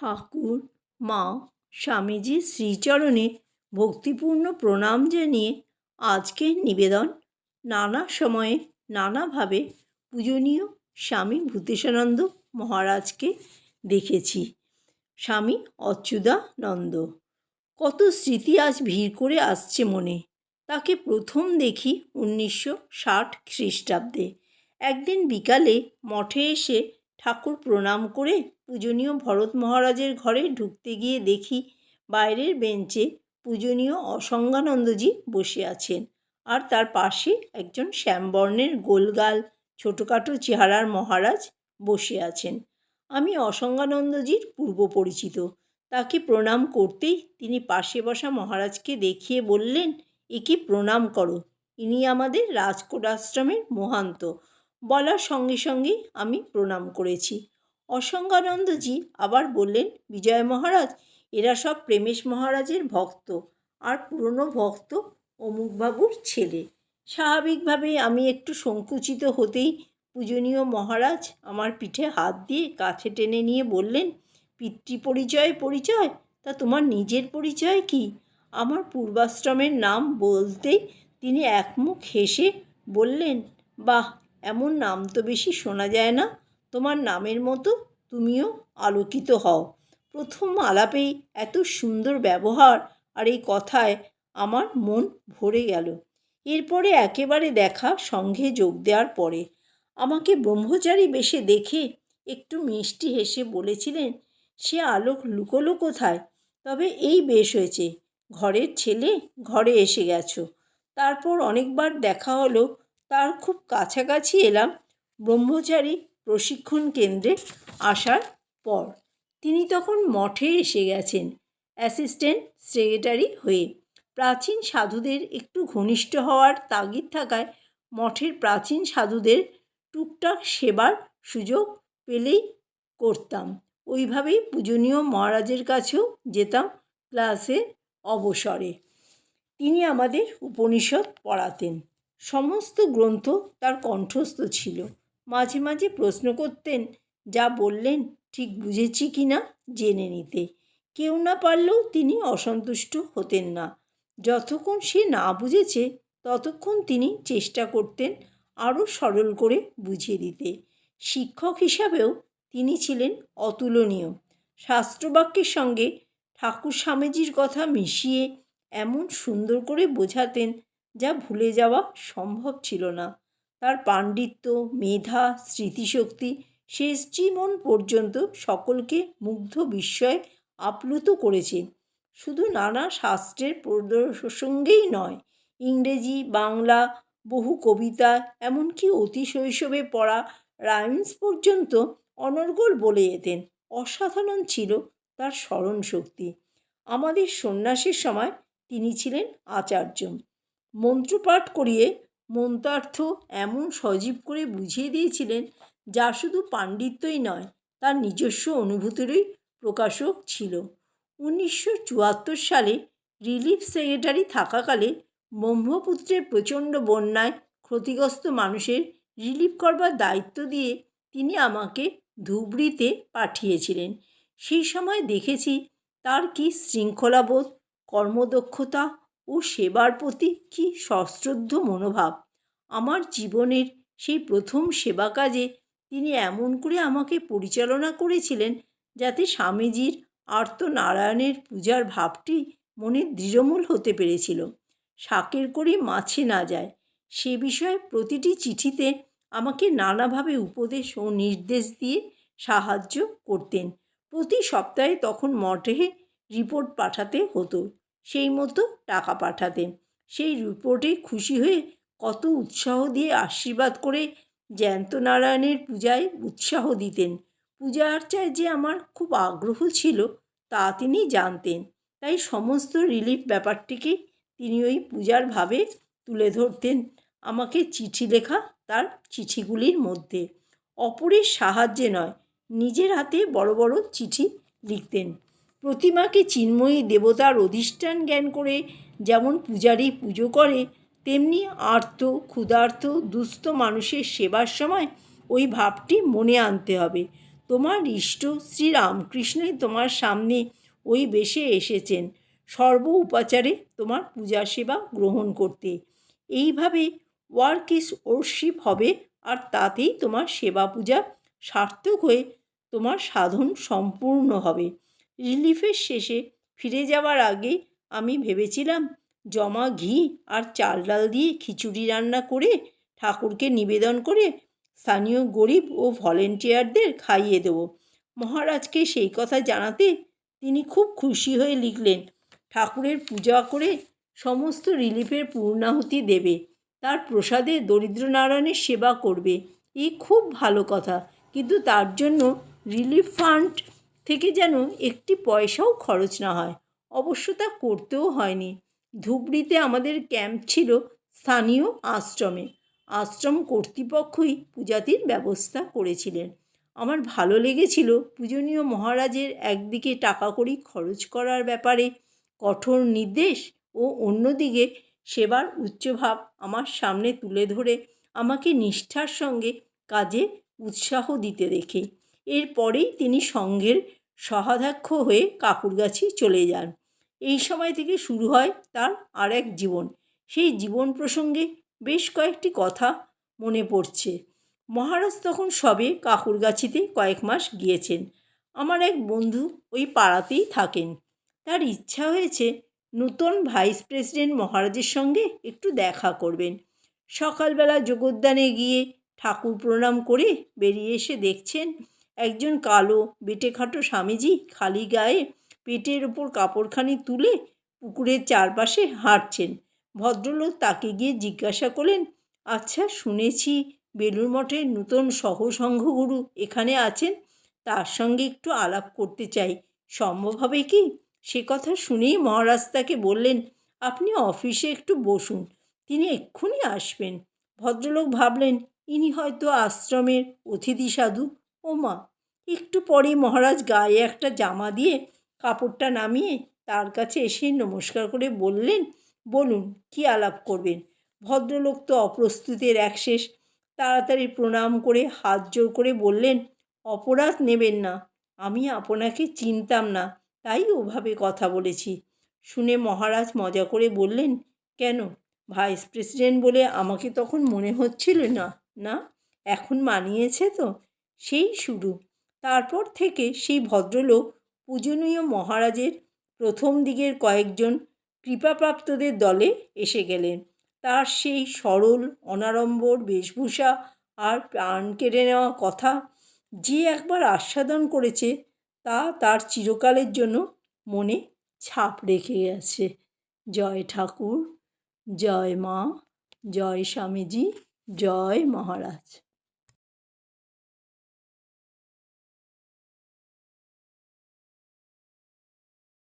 ঠাকুর, মা স্বামীজির শ্রীচরণে ভক্তিপূর্ণ প্রণাম জানিয়ে আজকের নিবেদন। নানা সময়ে নানাভাবে পূজনীয় স্বামী ভূতেশানন্দ মহারাজকে দেখেছি। স্বামী অচ্যুদানন্দ কত স্মৃতি আজ ভিড় করে আসছে মনে। তাকে প্রথম দেখি উনিশশো ষাট খ্রিস্টাব্দে। একদিন বিকালে মঠে এসে ঠাকুর প্রণাম করে পূজনীয় ভরত মহারাজের ঘরে ঢুকতে গিয়ে দেখি বাইরের বেঞ্চে পূজনীয় অসঙ্গানন্দজি বসে আছেন। আর তার পাশে একজন শ্যামবর্ণের গোলগাল, ছোটোখাটো চেহারার মহারাজ বসে আছেন। আমি অসঙ্গানন্দজির পূর্ব পরিচিত। তাকে প্রণাম করতেই তিনি পাশে বসা মহারাজকে দেখিয়ে বললেন, একে প্রণাম করো। ইনি আমাদের রাজকোট আশ্রমের মহান্ত। বলার সঙ্গে সঙ্গেই আমি প্রণাম করেছি। অসঙ্গানন্দজি আবার বললেন, বিজয় মহারাজ, এরা সব প্রেমেশ মহারাজের ভক্ত। আর পুরনো ভক্ত অমুকবাবুর ছেলে। স্বাভাবিকভাবেই আমি একটু সংকুচিত হতেই পূজনীয় মহারাজ আমার পিঠে হাত দিয়ে কাছে টেনে নিয়ে বললেন পিতৃ পরিচয় পরিচয়? তা তোমার নিজের পরিচয় কি? আমার পূর্বাশ্রমের নাম বলতেই তিনি একমুখ হেসে বললেন, বাহ, এমন নাম তো বেশি শোনা যায় না। তোমার নামের মতো তুমিও আলোকিত হও। প্রথম আলাপেই এত সুন্দর ব্যবহার আর এই কথায় আমার মন ভরে গেল। এরপরে একেবারে দেখা সঙ্ঘে যোগ দেওয়ার পরে আমাকে ব্রহ্মচারী বেশে দেখে একটু মিষ্টি হেসে বলেছিলেন, সে আলোক লুকোলো কোথায়? তবে এই বেশ হয়েছে। ঘরের ছেলে ঘরে এসে গেছো। তারপর অনেকবার দেখা হলো, তার খুব কাছাকাছি এলাম। ব্রহ্মচারী প্রশিক্ষণ কেন্দ্রে আসার পর তিনি তখন মঠে এসে গেছেন, অ্যাসিস্ট্যান্ট সেক্রেটারি হয়ে। প্রাচীন সাধুদের একটু ঘনিষ্ঠ হওয়ার তাগিদ থাকায় মঠের প্রাচীন সাধুদের টুকটাক সেবার সুযোগ পেলেই করতাম। ওইভাবেই পূজনীয় মহারাজের কাছেও যেতাম ক্লাসের অবসরে। তিনি আমাদের উপনিষদ পড়াতেন। সমস্ত গ্রন্থ তার কণ্ঠস্থ ছিল। মাঝে মাঝে প্রশ্ন করতেন, যা বললেন ঠিক বুঝেছি কি না জেনে নিতে। কেউ না পারলেও তিনি অসন্তুষ্ট হতেন না। যতক্ষণ সে না বুঝেছে, ততক্ষণ তিনি চেষ্টা করতেন আরও সরল করে বুঝিয়ে দিতে। শিক্ষক হিসাবেও তিনি ছিলেন অতুলনীয়। শাস্ত্রবাক্যের সঙ্গে ঠাকুর স্বামীজির কথা মিশিয়ে এমন সুন্দর করে বোঝাতেন যা ভুলে যাওয়া সম্ভব ছিল না। তার পাণ্ডিত্য, মেধা, স্মৃতিশক্তি শেষ জীবন পর্যন্ত সকলকে মুগ্ধ বিস্ময়ে আপ্লুত করেছে। শুধু নানা শাস্ত্রের প্রসঙ্গেই নয়, ইংরেজি, বাংলা, বহু কবিতা, এমনকি অতি শৈশবে পড়া রাইমস পর্যন্ত অনর্গল বলে যেতেন অসাধারণ ছিল তার স্মরণশক্তি। আমাদের সন্ন্যাসের সময় তিনি ছিলেন আচার্য। মন্ত্রপাঠ করিয়ে মন্ত্রার্থ এমন সজীব করে বুঝিয়ে দিয়েছিলেন যা শুধু পাণ্ডিত্যই নয়, তার নিজস্ব অনুভূতিরই প্রকাশক ছিল। উনিশশো চুয়াত্তর সালে রিলিফ সেক্রেটারি থাকাকালে ব্রহ্মপুত্রের প্রচণ্ড বন্যায় ক্ষতিগ্রস্ত মানুষের রিলিফ করবার দায়িত্ব দিয়ে তিনি আমাকে ধুবড়িতে পাঠিয়েছিলেন। সেই সময় দেখেছি তার কী শৃঙ্খলাবোধ, কর্মদক্ষতা ও সেবার প্রতি কী সশ্রদ্ধ মনোভাব। আমার জীবনের সেই প্রথম সেবা কাজে তিনি এমন করে আমাকে পরিচালনা করেছিলেন যাতে স্বামীজির আর্তনারায়ণের পূজার ভাবটি মনে দৃঢ়মূল হতে পেরেছিল। শাকের করি মাছে না যায়। সে বিষয়ে প্রতিটি চিঠিতে আমাকে নানাভাবে উপদেশ ও নির্দেশ দিয়ে সাহায্য করতেন। প্রতি সপ্তাহে তখন মঠে রিপোর্ট পাঠাতে হতো। সেই মতো টাকা পাঠাতেন সেই রিপোর্টে খুশি হয়ে কত উৎসাহ দিয়ে আশীর্বাদ করে জ্যান্ত নারায়ণের পূজায় উৎসাহ দিতেন। পূজা আর্চায় যে আমার খুব আগ্রহ ছিল তা তিনি জানতেন। তাই সমস্ত রিলিফ ব্যাপারটিকে তিনি ওই পূজার ভাবে তুলে ধরতেন আমাকে চিঠি লেখা তার চিঠিগুলির মধ্যে। অপরের সাহায্যে নয়, নিজের হাতে বড় বড় চিঠি লিখতেন। প্রতিমাকে চিন্ময়ী দেবতার অধিষ্ঠান জ্ঞান করে যেমন পূজারী পুজো করে, তেমনি আর্ত, ক্ষুধার্ত, দুস্থ মানুষের সেবার সময় ওই ভাবটি মনে আনতে হবে। তোমার ইষ্ট শ্রীরামকৃষ্ণই তোমার সামনে ওই বেশে এসেছেন। সর্ব উপাচারে তোমার পূজা সেবা গ্রহণ করতে। এইভাবে ওয়ার্ক ইস ওরশিপ হবে আর তাতেই তোমার সেবা পূজা সার্থক হয়ে তোমার সাধন সম্পূর্ণ হবে। রিলিফের শেষে ফিরে যাওয়ার আগে আমি ভেবেছিলাম, জমা ঘি আর চাল ডাল দিয়ে খিচুড়ি রান্না করে ঠাকুরকে নিবেদন করে স্থানীয় গরিব ও ভলেন্টিয়ারদের খাইয়ে দেবো। মহারাজকে সেই কথা জানাতে তিনি খুব খুশি হয়ে লিখলেন, ঠাকুরের পূজা করে সমস্ত রিলিফের পূর্ণাহুতি দেবে, তার প্রসাদে দরিদ্র নারায়ণের সেবা করবে। এই খুব ভালো কথা, কিন্তু তার জন্য রিলিফ ফান্ড থেকে যেন একটি পয়সাও খরচ না হয়। অবশ্য তা করতেও হয়নি। ধুবড়িতে আমাদের ক্যাম্প ছিল স্থানীয় আশ্রমে। আশ্রম কর্তৃপক্ষই পূজাতির ব্যবস্থা করেছিলেন। আমার ভালো লেগেছিল পূজনীয় মহারাজের একদিকে টাকা কড়ি খরচ করার ব্যাপারে কঠোর নির্দেশ ও অন্যদিকে সেবার উচ্চভাব আমার সামনে তুলে ধরে আমাকে নিষ্ঠার সঙ্গে কাজে উৎসাহ দিতে দেখে। এরপরেই তিনি সঙ্ঘের সহাধ্যক্ষ হয়ে কাকুরগাছি চলে যান। এই সময় থেকে শুরু হয় তার আর এক জীবন। সেই জীবন প্রসঙ্গে বেশ কয়েকটি কথা মনে পড়ছে। মহারাজ তখন সবে কাকুরগাছিতে কয়েক মাস গিয়েছেন। আমার এক বন্ধু ওই পাড়াতেই থাকেন। তার ইচ্ছা হয়েছে নূতন ভাইস প্রেসিডেন্ট মহারাজের সঙ্গে একটু দেখা করবেন। সকালবেলা যোগদানে গিয়ে ঠাকুর প্রণাম করে বেরিয়ে এসে দেখছেন একজন কালো বেটেখাটো স্বামীজি খালি গায়ে পেটের ওপর কাপড়খানি তুলে পুকুরের চারপাশে হাঁটছেন। ভদ্রলোক তাকে গিয়ে জিজ্ঞাসা করলেন আচ্ছা শুনেছি বেলুর মঠের নূতন সহসংঘগুরু এখানে আছেন। তার সঙ্গে একটু আলাপ করতে চাই। সম্ভব হবে কি? সে কথা শুনেই মহারাজ তাকে বললেন, আপনি অফিসে একটু বসুন, তিনি এক্ষুনি আসবেন। ভদ্রলোক ভাবলেন, ইনি হয়তো আশ্রমের অতিথি সাধু। ও মা একটু পরেই মহারাজ গায়ে একটা জামা দিয়ে কাপড়টা নামিয়ে তার কাছে এসে নমস্কার করে বললেন, বলুন, কী আলাপ করবেন? ভদ্রলোক তো অপ্রস্তুতের এক শেষ। তাড়াতাড়ি প্রণাম করে হাত জোর করে বললেন, অপরাধ নেবেন না, আমি আপনাকে চিনতাম না, তাই ওভাবে কথা বলেছি। শুনে মহারাজ মজা করে বললেন, কেন? ভাইস প্রেসিডেন্ট বলে আমাকে তখন মনে হচ্ছিল না না? এখন মানিয়েছে তো? সেই শুরু। তারপর থেকে সেই ভদ্রলোক পূজনীয় মহারাজের প্রথম দিকের কয়েকজন কৃপাপ্রাপ্তদের দলে এসে গেলেন। তার সেই সরল, অনাড়ম্বর বেশভূষা আর প্রাণ কেড়ে নেওয়া কথা যে একবার আস্বাদন করেছে, তা তার চিরকালের জন্য মনে ছাপ রেখে গেছে। জয় ঠাকুর, জয় মা, জয় স্বামীজি, জয় মহারাজ।